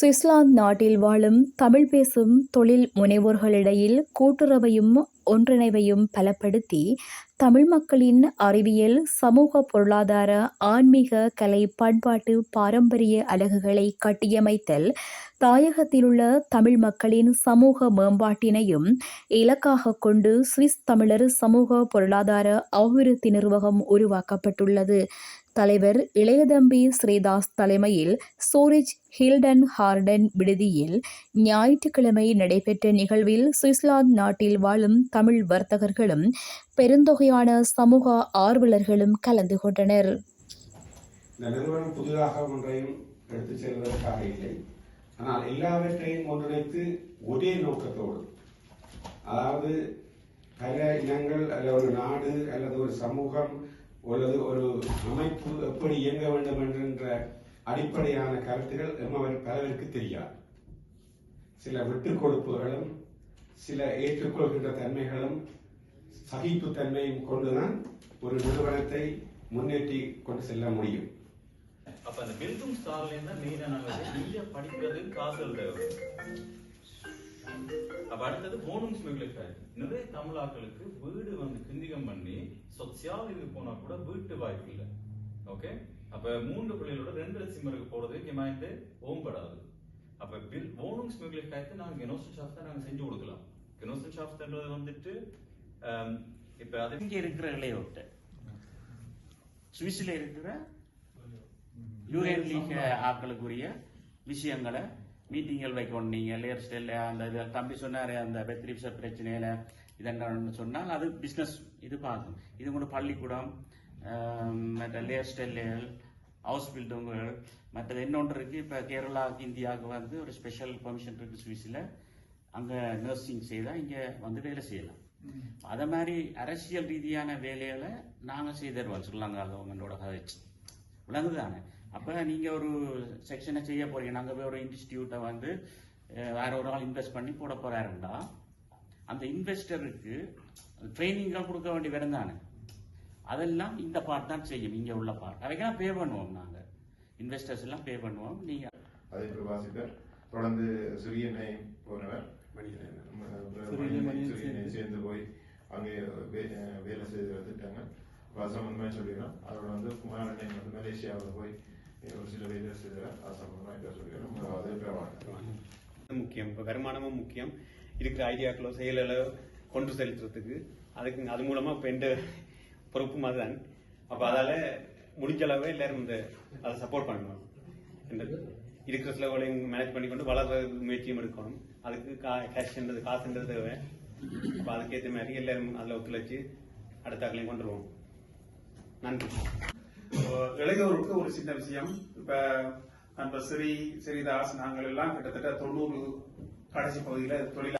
Switzerland நாட்டில் வாழும் தமிழ் பேசும் தொழில் முனைவோர்களிடையில் கூட்டுறவையும் ஒன்றிணைவையும் பலப்படுத்தி தமிழ் மக்களின் அறிவியல் சமூக பொருளாதார ஆன்மீக கலை பண்பாட்டு பாரம்பரிய அலகுகளை கட்டியமைத்தல் தாயகத்திலுள்ள தமிழ் மக்களின் சமூக மேம்பாட்டினையும் இலக்காக கொண்டு சுவிஸ் தமிழர் சமூக பொருளாதார அபிவிருத்தி நிர்வாகம் உருவாக்கப்பட்டுள்ளது. தலைவர் இளையதம்பி ஸ்ரீதாஸ் தலைமையில் சூரிச் ஹில்டன் ஹார்டன் விடுதியில் ஞாயிற்றுக்கிழமை நடைபெற்ற நிகழ்வில் சுவிட்சர்லாந்து நாட்டில் வாழும் தமிழ் வர்த்தகர்களும் பெருந்தொகையான சமூக ஆர்வலர்களும் கலந்து கொண்டனர். இந்த நிறுவனம் புதிதாக ஒன்றையும் எடுத்துச் செல்வதற்காக இல்லை. ஆனால் எல்லாவற்றையும் ஒன்றிணைத்து ஒரே நோக்கத்தோடு அதாவது பல இனங்கள் அல்லது ஒரு நாடு அல்லது ஒரு சமூகம் அல்லது ஒரு அமைப்பு எப்படி இயங்க வேண்டும் என்கின்ற அடிப்படையான கருத்துகள் நம்மவர் பலருக்கு தெரியாது. சில விட்டுக் கொடுப்புகளும் சில ஏற்றுக்கொள்கின்ற தன்மைகளும் சகிப்புத்தன்மையும் கொண்டுதான் ஒரு நிறுவனத்தை முன்னேற்றி கொண்டு செல்ல முடியும். அப்ப அந்த பில்டும் ஸ்டார்ல இருந்தா மெயினா நாங்க படிக்கிறது தேவை அப்ப அடுத்தது மெகுலேட் நிறைய தமிழாக்களுக்கு வீடு வந்து கிந்திகம் பண்ணி சொத்தியால் இது போனா கூட வீட்டு வாய்ப்பு இல்லை. ஓகே அப்ப மூன்று பிள்ளைகளோட ரெண்டு லட்சம் போறது கிமாய்ந்து ஓம்படாது. அப்ப பில் மெகுலேட் ஆயிட்டு நாங்க கெனோசன் ஷாஃப்ட் நாங்க செஞ்சு கொடுக்கலாம். கெனோசன் ஷாஃப்ட்ன்றது வந்துட்டு இப்ப அது இங்க இருக்கிற இளையோட்ட சுவிஸ்ல இருக்கிற யூரேன் லீக் ஆட்களுக்குரிய விஷயங்களை மீட்டிங்கள் வைக்கணும். நீங்க லேயர் ஸ்டைல அந்த இது தம்பி சொன்னாரு அந்த பெத்ரிப்ச பிரச்சனையில இதென்னு சொன்னால் அது பிசினஸ் இது பார்க்கும். இது கூட பள்ளிக்கூடம் மற்ற லேயர் ஸ்டைல்கள் ஹவுஸ் பில்டிங்குகள் மற்றது இன்னொன்று இருக்கு. இப்ப கேரளாவுக்கு இந்தியாவுக்கு வந்து ஒரு ஸ்பெஷல் பெர்மிஷன் இருக்கு சுவிஸ்ல. அங்க நர்சிங் செய்தா இங்க வந்து வேலை செய்யலாம். அத மாதிரி அரசியல் ரீதியான வேலைகளை நாங்க செய்து தருவோம் ஸ்ரீலங்கா கவர்மெண்டோட கதைச்சு விளங்குதானே அப்ப நீங்க ஒரு செக்ஷனை செய்ய போறீங்க. நாங்க போய் ஒரு இன்ஸ்டிடியூட்டை வந்து வேற ஒரு ஆள் இன்வெஸ்ட் பண்ணி போட போறாருண்டா. அந்த இன்வெஸ்டருக்கு ட்ரைனிங்கள் கொடுக்க வேண்டிய வேணும் தானே. அதெல்லாம் இந்த பார்ட் தான் செய்யும். இங்க உள்ள பார்ட் அவைக்கெல்லாம் பே பண்ணுவோம் நாங்க. இன்வெஸ்டர்ஸ் எல்லாம் பே பண்ணுவோம். நீங்க அதே பிரபாசிகர் தொடர்ந்து சிறியனை போனவர். சேர்ந்து. போய் அங்கே வே- வேலை செய்து வந்துட்டாங்க அப்ப அது சம்பந்தமா சொல்லிடுறோம் அதோட வந்து குமாரனை வந்து மலேசியாவில் போய் ஒரு சில அது இதை சொல்லிடுறோம் முக்கியம். இப்போ வருமானமும் முக்கியம். இருக்கிற ஐடியாக்களோ செயலோ கொண்டு செலுத்துறதுக்கு அதுக்கு அது மூலமா இப்போ எந்த பொறுப்பும் அதுதான். அப்போ அதால முடிஞ்ச அளவு எல்லாரும் இந்த அதை சப்போர்ட் பண்ணணும். இந்த இருக்கிற செலவுகளையும் மேனேஜ் பண்ணிக்கொண்டு வளர்ற முயற்சியும் எடுக்கணும். அதுக்கு கா கேஷ்ன்றது காசுன்றது தேவை. அப்போ அதுக்கேற்ற மாதிரி எல்லாரும் அதில் ஒத்துழைச்சு அடுத்த ஆக்களையும் கொண்டு வருவோம். நன்றி. இளையோருக்கு ஒரு சின்ன விஷயம். இப்ப நம்ம ஸ்ரீ ஸ்ரீதாஸ் நாங்கள் எல்லாம் கிட்டத்தட்ட தொண்ணூறு கடைசி பகுதியில தொழில்